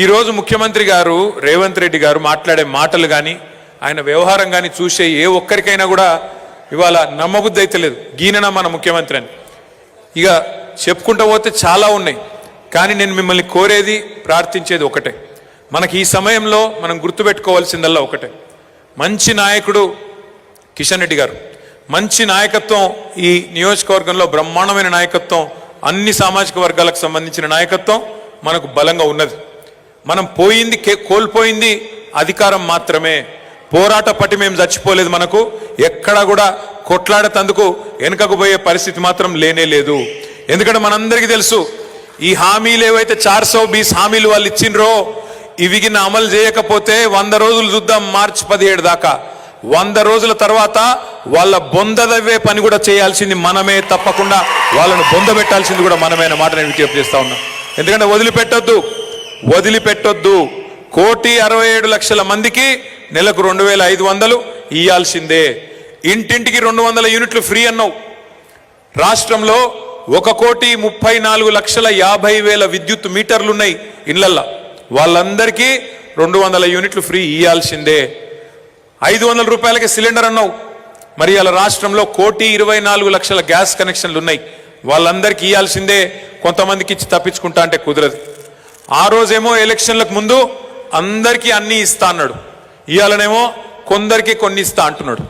ఈరోజు ముఖ్యమంత్రి గారు రేవంత్ రెడ్డి గారు మాట్లాడే మాటలు కానీ ఆయన వ్యవహారం కానీ చూసే ఏ ఒక్కరికైనా కూడా ఇవాళ నమ్మబుద్ధి అయితే లేదు. గీనన మన ముఖ్యమంత్రి అని. ఇక చెప్పుకుంటూ పోతే చాలా ఉన్నాయి. కానీ నేను మిమ్మల్ని కోరేది ప్రార్థించేది ఒకటే. మనకి ఈ సమయంలో మనం గుర్తుపెట్టుకోవాల్సిందల్లా ఒకటే. మంచి నాయకుడు కిషన్ రెడ్డి గారు. మంచి నాయకత్వం ఈ నియోజకవర్గంలో బ్రహ్మాండమైన నాయకత్వం అన్ని సామాజిక వర్గాలకు సంబంధించిన నాయకత్వం మనకు బలంగా ఉన్నది. మనం పోయింది కే- కోల్పోయింది అధికారం మాత్రమే. పోరాట పట్టి మేము చచ్చిపోలేదు మనకు. ఎక్కడా కూడా కొట్లాడతందుకు వెనుకకు పోయే పరిస్థితి మాత్రం లేనే లేదు. ఎందుకంటే మనందరికీ తెలుసు ఈ హామీలు ఏవైతే చార్ సో బీస్ హామీలు వాళ్ళు ఇచ్చిండ్రో ఇవి అమలు చేయకపోతే వంద రోజులు చూద్దాం మార్చి పదిహేడు దాకా. వంద రోజుల తర్వాత వాళ్ళ బొందదవ్వే పని కూడా చేయాల్సింది మనమే తప్పకుండా వాళ్ళను బొంద పెట్టాల్సింది కూడా మనమే అన్న మాట నేను విజ్ఞప్తి చేస్తా ఉన్నా. ఎందుకంటే వదిలిపెట్టొద్దు. వదిలిపెట్టొద్దు. కోటి అరవై ఏడు లక్షల మందికి నెలకు రెండు వేల ఐదు వందలు ఇయ్యాల్సిందే. ఇంటింటికి రెండు వందల యూనిట్లు ఫ్రీ అన్నావు. రాష్ట్రంలో ఒక కోటి ముప్పై నాలుగు లక్షల యాభై వేల విద్యుత్ మీటర్లు ఉన్నాయి ఇళ్ళల్లో. వాళ్ళందరికీ రెండు వందల యూనిట్లు ఫ్రీ ఇయ్యాల్సిందే. ఐదు వందల రూపాయలకి సిలిండర్ అన్నావు. మరి అలా రాష్ట్రంలో కోటి ఇరవై నాలుగు లక్షల గ్యాస్ కనెక్షన్లు ఉన్నాయి వాళ్ళందరికీ ఇవ్వాల్సిందే కొంతమందికి ఇచ్చి తప్పించుకుంటా అంటే కుదరదు. ఆ రోజేమో ఎలక్షన్లకు ముందు అందరికీ అన్నీ ఇస్తా అన్నాడు. ఇవాళనేమో కొందరికి కొన్ని ఇస్తా అంటున్నాడు.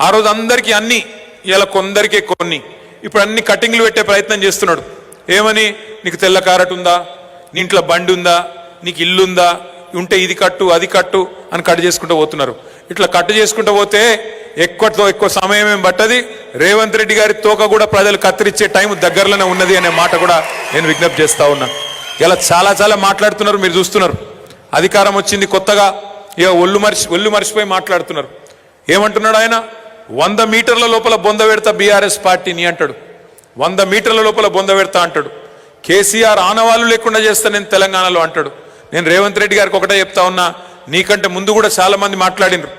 ఆ రోజు అందరికీ అన్ని ఇవాళ కొందరికే కొన్ని. ఇప్పుడు అన్ని కటింగ్లు పెట్టే ప్రయత్నం చేస్తున్నాడు. ఏమని? నీకు తెల్ల కారట్ ఉందా? నీ ఇంట్లో బండి ఉందా? నీకు ఇల్లు ఉందా? ఉంటే ఇది కట్టు అది కట్టు అని కట్ చేసుకుంటూ పోతున్నారు. ఇట్లా కట్టు చేసుకుంటూ పోతే ఎక్కువతో ఎక్కువ సమయం ఏం పట్టది? రేవంత్ రెడ్డి గారి తోక కూడా ప్రజలు కత్తిరించే టైం దగ్గరలోనే ఉన్నది అనే మాట కూడా నేను విజ్ఞప్తి చేస్తా ఉన్నా. ఇలా చాలా చాలా మాట్లాడుతున్నారు మీరు చూస్తున్నారు. అధికారం వచ్చింది కొత్తగా ఇక ఒళ్ళు మరిచి ఒళ్ళు మరిచిపోయి మాట్లాడుతున్నారు. ఏమంటున్నాడు ఆయన? వంద మీటర్ల లోపల బొంద పెడతా బీఆర్ఎస్ పార్టీని అంటాడు. వంద మీటర్ల లోపల బొంద పెడతా అంటాడు. కేసీఆర్ ఆనవాళ్ళు లేకుండా చేస్తా నేను తెలంగాణలో అంటాడు. నేను రేవంత్ రెడ్డి గారికి ఒకటే చెప్తా ఉన్నా నీకంటే ముందు కూడా చాలామంది మాట్లాడినరు.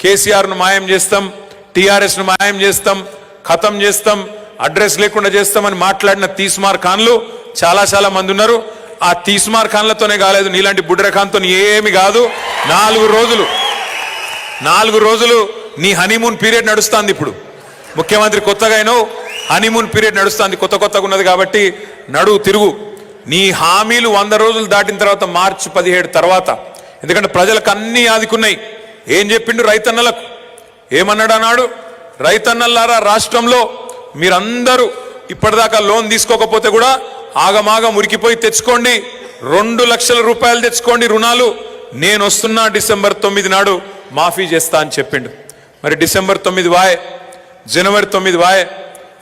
కేసీఆర్ను మాయం చేస్తాం టీఆర్ఎస్ను మాయం చేస్తాం ఖతం చేస్తాం అడ్రస్ లేకుండా చేస్తామని మాట్లాడిన తీస్మార్ ఖాన్లు చాలా చాలా మంది ఉన్నారు. ఆ తీస్మార్ ఖాన్లతోనే కాలేదు నీలాంటి బుడ్ర ఖాన్తో ఏమి కాదు. నాలుగు రోజులు నాలుగు రోజులు నీ హనీమూన్ పీరియడ్ నడుస్తుంది ఇప్పుడు. ముఖ్యమంత్రి కొత్తగా అయినావు హనీమూన్ పీరియడ్ నడుస్తుంది కొత్త కొత్తగా ఉన్నది కాబట్టి నడు తిరుగు. నీ హామీలు వంద రోజులు దాటిన తర్వాత మార్చి పదిహేడు తర్వాత. ఎందుకంటే ప్రజలకు అన్ని ఆదుకున్నాయి. ఏం చెప్పిండు రైతన్నలకు? ఏమన్నాడు అన్నాడు? రైతన్నలారా రాష్ట్రంలో మీరందరూ ఇప్పటిదాకా లోన్ తీసుకోకపోతే కూడా ఆగమాగం ఉరికిపోయి తెచ్చుకోండి. రెండు లక్షల రూపాయలు తెచ్చుకోండి రుణాలు. నేను వస్తున్నా డిసెంబర్ తొమ్మిది నాడు మాఫీ చేస్తా అని చెప్పిండు. మరి డిసెంబర్ తొమ్మిది వాయ్ జనవరి తొమ్మిది వాయ్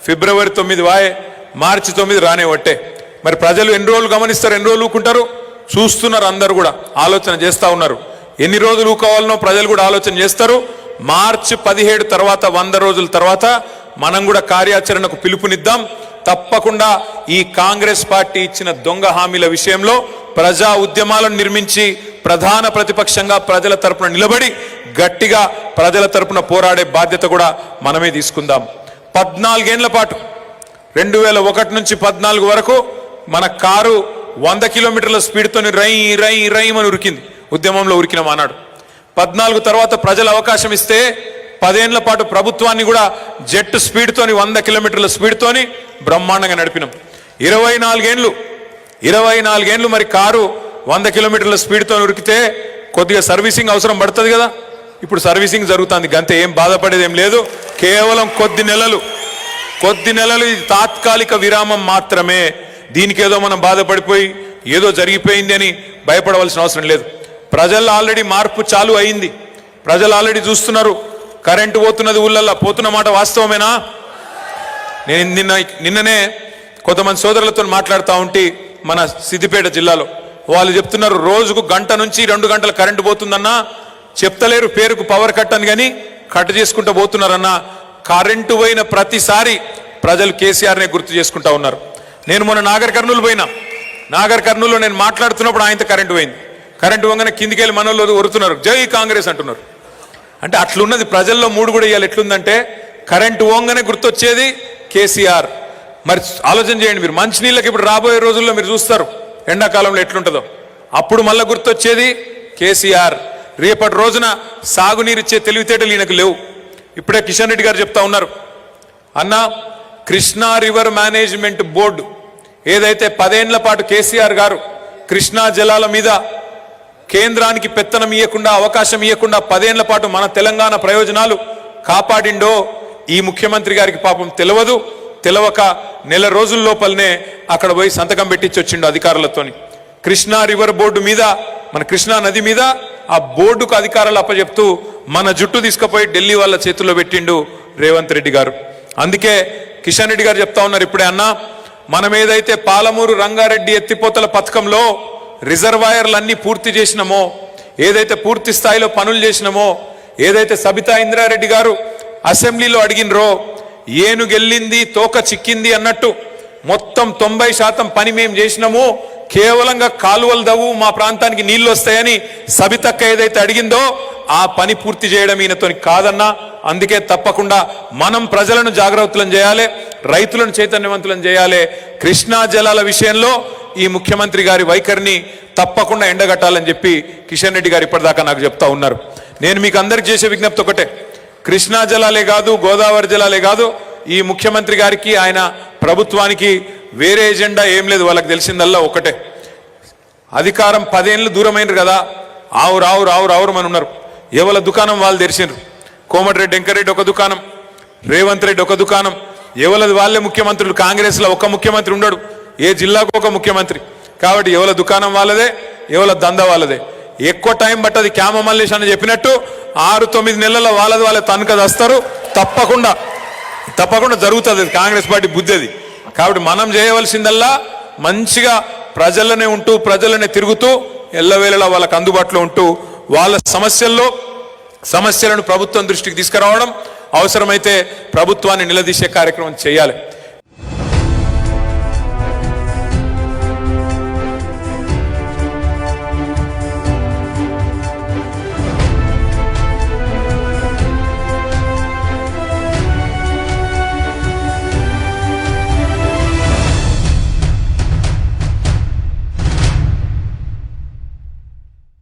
ఫిబ్రవరి తొమ్మిది వాయ్ మార్చి తొమ్మిది రానే ఒట్టే. మరి ప్రజలు ఎన్ని రోజులు గమనిస్తారు ఎన్ని రోజులు ఊకుంటారు? చూస్తున్నారు అందరు కూడా ఆలోచన చేస్తా ఉన్నారు. ఎన్ని రోజులు ఊకోవాలనో ప్రజలు కూడా ఆలోచన చేస్తారు. మార్చి పదిహేడు తర్వాత వంద రోజుల తర్వాత మనం కూడా కార్యాచరణకు పిలుపునిద్దాం. తప్పకుండా ఈ కాంగ్రెస్ పార్టీ ఇచ్చిన దొంగ హామీల విషయంలో ప్రజా ఉద్యమాలను నిర్మించి ప్రధాన ప్రతిపక్షంగా ప్రజల తరపున నిలబడి గట్టిగా ప్రజల తరపున పోరాడే బాధ్యత కూడా మనమే తీసుకుందాం. పద్నాలుగేళ్ళ పాటు రెండు వేల ఒకటి నుంచి పద్నాలుగు వరకు మన కారు వంద కిలోమీటర్ల స్పీడ్తో రై రై రై అని ఉరికింది. ఉద్యమంలో ఉరికిన మానాడు. పద్నాలుగు తర్వాత ప్రజలు అవకాశం ఇస్తే పదేళ్ళ పాటు ప్రభుత్వాన్ని కూడా జెట్ స్పీడ్తోని వంద కిలోమీటర్ల స్పీడ్తోని బ్రహ్మాండంగా నడిపినాం. ఇరవై నాలుగేండ్లు ఇరవై నాలుగేండ్లు మరి కారు వంద కిలోమీటర్ల స్పీడ్తో ఉరికితే కొద్దిగా సర్వీసింగ్ అవసరం పడుతుంది కదా. ఇప్పుడు సర్వీసింగ్ జరుగుతుంది గంతే ఏం బాధపడేది ఏం లేదు. కేవలం కొద్ది నెలలు కొద్ది నెలలు ఇది తాత్కాలిక విరామం మాత్రమే. దీనికి ఏదో మనం బాధపడిపోయి ఏదో జరిగిపోయింది అని భయపడవలసిన అవసరం లేదు. ప్రజల్లో ఆల్రెడీ మార్పు చాలు అయింది. ప్రజలు ఆల్రెడీ చూస్తున్నారు. కరెంటు పోతున్నది ఊళ్ళల్లో. పోతున్న మాట వాస్తవమేనా? నేను నిన్న నిన్ననే కొంతమంది సోదరులతో మాట్లాడుతూ ఉంటే మన సిద్దిపేట జిల్లాలో. వాళ్ళు చెప్తున్నారు రోజుకు గంట నుంచి రెండు గంటల కరెంటు పోతుందన్నా. చెప్తలేరు పేరుకు పవర్ కట్ అని కానీ కట్ చేసుకుంటూ పోతున్నారన్నా. కరెంటు పోయిన ప్రతిసారి ప్రజలు కేసీఆర్నే గుర్తు చేసుకుంటా ఉన్నారు. నేను మొన్న నాగర్ కర్నూలు పోయినా. నాగర్ కర్నూలులో నేను మాట్లాడుతున్నప్పుడు ఆయనతో కరెంటు పోయింది. కరెంటు పోగానే కిందికి వెళ్ళి మనలో ఒరుతున్నారు. జై కాంగ్రెస్ అంటున్నారు. అంటే అట్లున్నది. ప్రజల్లో మూడు కూడా ఇవాళ ఎట్లుందంటే కరెంటు ఓంగానే గుర్తొచ్చేది కేసీఆర్. మరి ఆలోచన చేయండి మీరు. మంచినీళ్ళకి ఇప్పుడు రాబోయే రోజుల్లో మీరు చూస్తారు ఎండాకాలంలో ఎట్లుంటుందో. అప్పుడు మళ్ళీ గుర్తొచ్చేది కేసీఆర్. రేపటి రోజున సాగునీరిచ్చే తెలివితేటలు ఈయనకు లేవు. ఇప్పుడే కిషన్ రెడ్డి గారు చెప్తా ఉన్నారు. అన్న కృష్ణా రివర్ మేనేజ్మెంట్ బోర్డు ఏదైతే పదేండ్ల పాటు కేసీఆర్ గారు కృష్ణా జలాల మీద కేంద్రానికి పెత్తనం ఇవ్వకుండా అవకాశం ఇవ్వకుండా పదేళ్ళ పాటు మన తెలంగాణ ప్రయోజనాలు కాపాడిండో ఈ ముఖ్యమంత్రి గారికి పాపం తెలియదు తెలవక నెల రోజుల లోపలనే అక్కడ పోయి సంతకం పెట్టించి వచ్చిండు అధికారులతోని. కృష్ణా రివర్ బోర్డు మీద మన కృష్ణా నది మీద ఆ బోర్డుకు అధికారాలు అప్పచెప్తూ మన జుట్టు తీసుకుపోయి ఢిల్లీ వాళ్ళ చేతుల్లో పెట్టిండు రేవంత్ రెడ్డి గారు. అందుకే కిషన్ రెడ్డి గారు చెప్తా ఉన్నారు ఇప్పుడే అన్న మనం ఏదైతే పాలమూరు రంగారెడ్డి ఎత్తిపోతల పథకంలో రిజర్వాయర్లన్నీ పూర్తి చేసినామో ఏదైతే పూర్తి స్థాయిలో పనులు చేసినామో ఏదైతే సబితా ఇంద్రారెడ్డి గారు అసెంబ్లీలో అడిగినరో ఏనుగెళ్ళింది తోక చిక్కింది అన్నట్టు మొత్తం తొంభై శాతం పని మేము చేసినాము కేవలంగా కాలువలు దవ్వు మా ప్రాంతానికి నీళ్ళు వస్తాయని సబితక్క ఏదైతే అడిగిందో ఆ పని పూర్తి చేయడం ఈయనతో కాదన్నా. అందుకే తప్పకుండా మనం ప్రజలను జాగ్రత్తలను చేయాలి రైతులను చైతన్యవంతులను చేయాలి. కృష్ణా జలాల విషయంలో ఈ ముఖ్యమంత్రి గారి వైఖరిని తప్పకుండా ఎండగట్టాలని చెప్పి కిషన్ రెడ్డి గారు ఇప్పటిదాకా నాకు చెప్తా ఉన్నారు. నేను మీకు అందరికి చేసే విజ్ఞప్తి ఒకటే. కృష్ణా జలాలే కాదు గోదావరి జలాలే కాదు ఈ ముఖ్యమంత్రి గారికి ఆయన ప్రభుత్వానికి వేరే ఎజెండా ఏం లేదు వాళ్ళకి తెలిసిందల్లా ఒకటే. అధికారం పదేళ్ళు దూరమైనరు కదా ఆవు రావు రావు రావు అని ఉన్నారు. ఎవరి దుకాణం వాళ్ళు తెరిచినారు కోమటిరెడ్డి వెంకరెడ్డి ఒక దుకాణం రేవంత్ రెడ్డి ఒక దుకాణం ఎవలది వాళ్ళే ముఖ్యమంత్రులు? కాంగ్రెస్లో ఒక ముఖ్యమంత్రి ఉండడు. ఏ జిల్లాకు ఒక ముఖ్యమంత్రి? కాబట్టి ఎవల దుకాణం వాళ్ళదే ఎవల దంద వాళ్ళదే. ఎక్కువ టైం పట్టది క్యామ మల్లేష్ అని చెప్పినట్టు ఆరు తొమ్మిది నెలల వాళ్ళది వాళ్ళ తనక దస్తారు. తప్పకుండా తప్పకుండా జరుగుతుంది కాంగ్రెస్ పార్టీ బుద్ధిది. కాబట్టి మనం చేయవలసిందల్లా మంచిగా ప్రజలనే ఉంటూ ప్రజలనే తిరుగుతూ ఎల్లవేళలా వాళ్ళకు అందుబాటులో ఉంటూ వాళ్ళ సమస్యల్లో సమస్యలను ప్రభుత్వం దృష్టికి తీసుకురావడం అవసరమైతే ప్రభుత్వాన్ని నిలదీసే కార్యక్రమం చేయాలి.